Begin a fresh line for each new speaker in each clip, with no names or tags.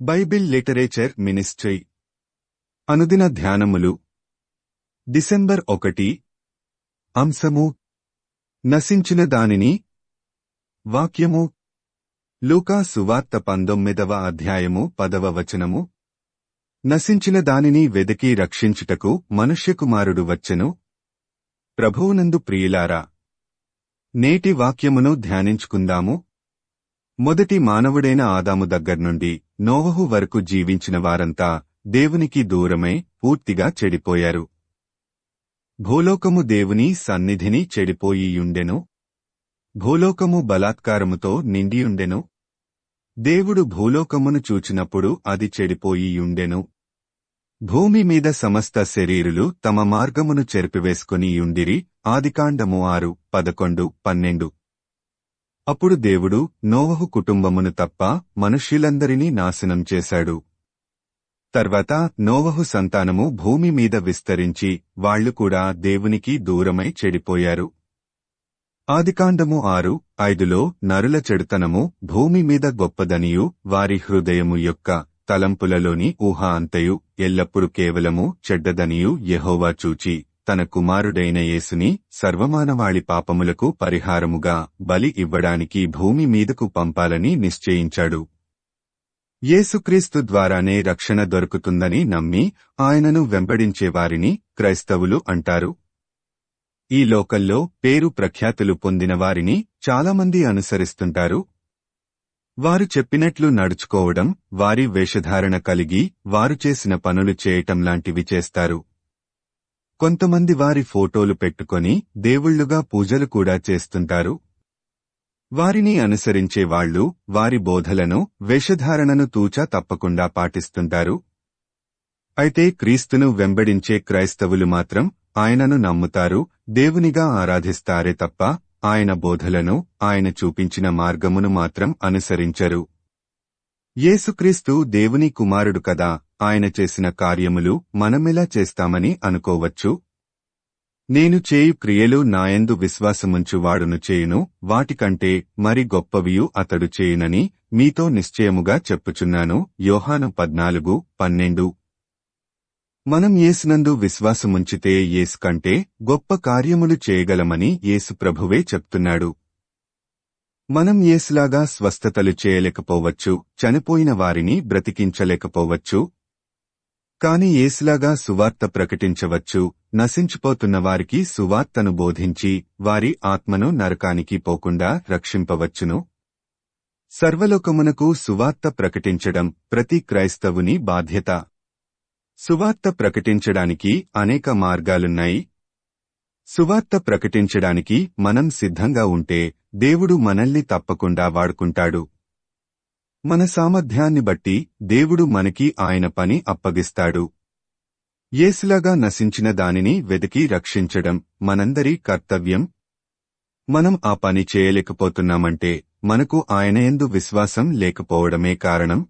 Bible literature ministry. అనుదిన ధ్యానములు. December ఒకటి. అంశము. నశించిన దానిని. వాక్యము. లూకా సువార్త పంతొమ్మిదవ అధ్యాయము పదవ వచనము. నశించిన దానిని వెదకి రక్షించుటకు మనుష్యకుమారుడు వచ్చెను. ప్రభువునందు ప్రియులారా. నేటి వాక్యమును ధ్యానించుకుందాము. మొదటి మానవుడైన ఆదాము దగ్గర్నుండి నోవహు వరకు జీవించిన వారంతా దేవునికి దూరమై పూర్తిగా చెడిపోయారు. భూలోకము దేవుని సన్నిధిని చెడిపోయియుండెను? భూలోకము బలాత్కారముతో నిండియుండెను? దేవుడు భూలోకమును చూచినప్పుడు అది చెడిపోయియుండెను? భూమి మీద సమస్త శరీరులు తమ మార్గమును చెరిపివేసుకుని యుండిరి ఆదికాండము ఆరు పదకొండు పన్నెండు. అప్పుడు దేవుడు నోవహు కుటుంబమును తప్ప మనుష్యులందరినీ నాశనం చేశాడు. తర్వాత నోవహు సంతానము భూమి మీద విస్తరించి వాళ్ళు కూడా దేవునికి దూరమై చెడిపోయారు. ఆదికాండము ఆరు ఐదులో నరుల చెడుతనము భూమి మీద గొప్పదనియు వారి హృదయము యొక్క తలంపులలోని ఊహ అంతయు ఎల్లప్పుడూ కేవలము చెడ్డదనియు యహోవా చూచి తన కుమారుడైన యేసుని సర్వమానవాళి పాపములకు పరిహారముగా బలి ఇవ్వడానికి భూమి మీదకు పంపాలని నిశ్చయించాడు. యేసుక్రీస్తు ద్వారానే రక్షణ దొరుకుతుందని నమ్మి ఆయనను వెంబడించేవారిని క్రైస్తవులు అంటారు. ఈ లోకల్లో పేరు ప్రఖ్యాతులు పొందిన వారిని చాలామంది అనుసరిస్తుంటారు. వారు చెప్పినట్లు నడుచుకోవడం వారి వేషధారణ కలిగి వారు చేసిన పనులు చేయటం లాంటివి చేస్తారు. కొంతమంది వారి ఫోటోలు పెట్టుకొని దేవుళ్ళుగా పూజలు కూడా చేస్తుంటారు. వారిని అనుసరించే వాళ్ళు వారి బోధలను వేషధారణను తూచా తప్పకుండా పాటిస్తుంటారు. అయితే క్రీస్తును వెంబడించే క్రైస్తవులు మాత్రం ఆయనను నమ్ముతారు దేవునిగా ఆరాధిస్తారే తప్ప ఆయన బోధలను ఆయన చూపించిన మార్గమును మాత్రం అనుసరించరు. యేసుక్రీస్తు దేవుని కుమారుడు కదా ఆయన చేసిన కార్యములు మనమెలా చేస్తామని అనుకోవచ్చు? నేను చేయు క్రియలు నాయందు విశ్వాసముంచువాడును చేయును వాటికంటే మరి గొప్పవియు అతడు చేయునని మీతో నిశ్చయముగా చెప్పుచున్నాను. యోహాను పద్నాలుగు పన్నెండు. మనం యేసునందు విశ్వాసముంచితే యేసు కంటే గొప్ప కార్యములు చేయగలమని యేసు ప్రభువే చెప్తున్నాడు. మనం యేసులాగా స్వస్థతలు చేయలేకపోవచ్చు చనిపోయిన వారిని బ్రతికించలేకపోవచ్చు కాని ఏసులాగా సువార్త ప్రకటించవచ్చు నశించిపోతున్న వారికి సువార్తను బోధించి వారి ఆత్మను నరకానికి పోకుండా రక్షింపవచ్చును. సర్వలోకమునకు సువార్త ప్రకటించడం ప్రతి క్రైస్తవుని బాధ్యత. సువార్త ప్రకటించడానికి అనేక మార్గాలున్నాయి. సువార్త ప్రకటించడానికి మనం సిద్ధంగా ఉంటే దేవుడు మనల్ని తప్పకుండా వాడుకుంటాడు. మన సామర్థ్యాన్ని బట్టి దేవుడు మనకి ఆయన పని అప్పగిస్తాడు. యేసులాగా నశించిన దానిని వెతికి రక్షించడం మనందరి కర్తవ్యం. మనం ఆ పని చేయలేకపోతున్నామంటే మనకు ఆయనయందు విశ్వాసం లేకపోవడమే కారణం.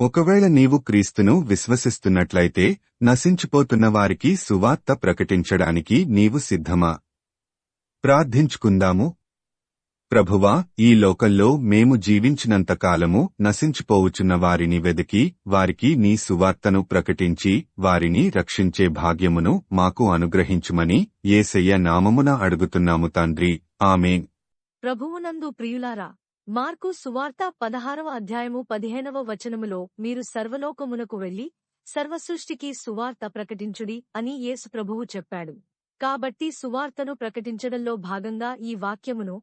ఒకవేళ నీవు క్రీస్తును విశ్వసిస్తున్నట్లయితే నశించిపోతున్న వారికి సువార్త ప్రకటించడానికి నీవు సిద్ధమా? ప్రార్థించుకుందాము. ప్రభువా ఈ లోకంలో మేము జీవించినంతకాలము నశించిపోవుచున్న వారిని వెదికి వారికి నీ సువార్తను ప్రకటించి వారిని రక్షించే భాగ్యమును మాకు అనుగ్రహించుమని ఏసయ్య నామమున అడుగుతున్నాము తండ్రి. ఆమెన్.
ప్రభువునందు ప్రియులారా మార్కు సువార్త పదహారవ అధ్యాయము పదిహేనవ వచనములో మీరు సర్వలోకమునకు వెళ్ళి సర్వసృష్టికి సువార్త ప్రకటించుడి అని యేసు ప్రభువు చెప్పాడు. కాబట్టి సువార్తను ప్రకటించడంలో భాగంగా ఈ వాక్యమును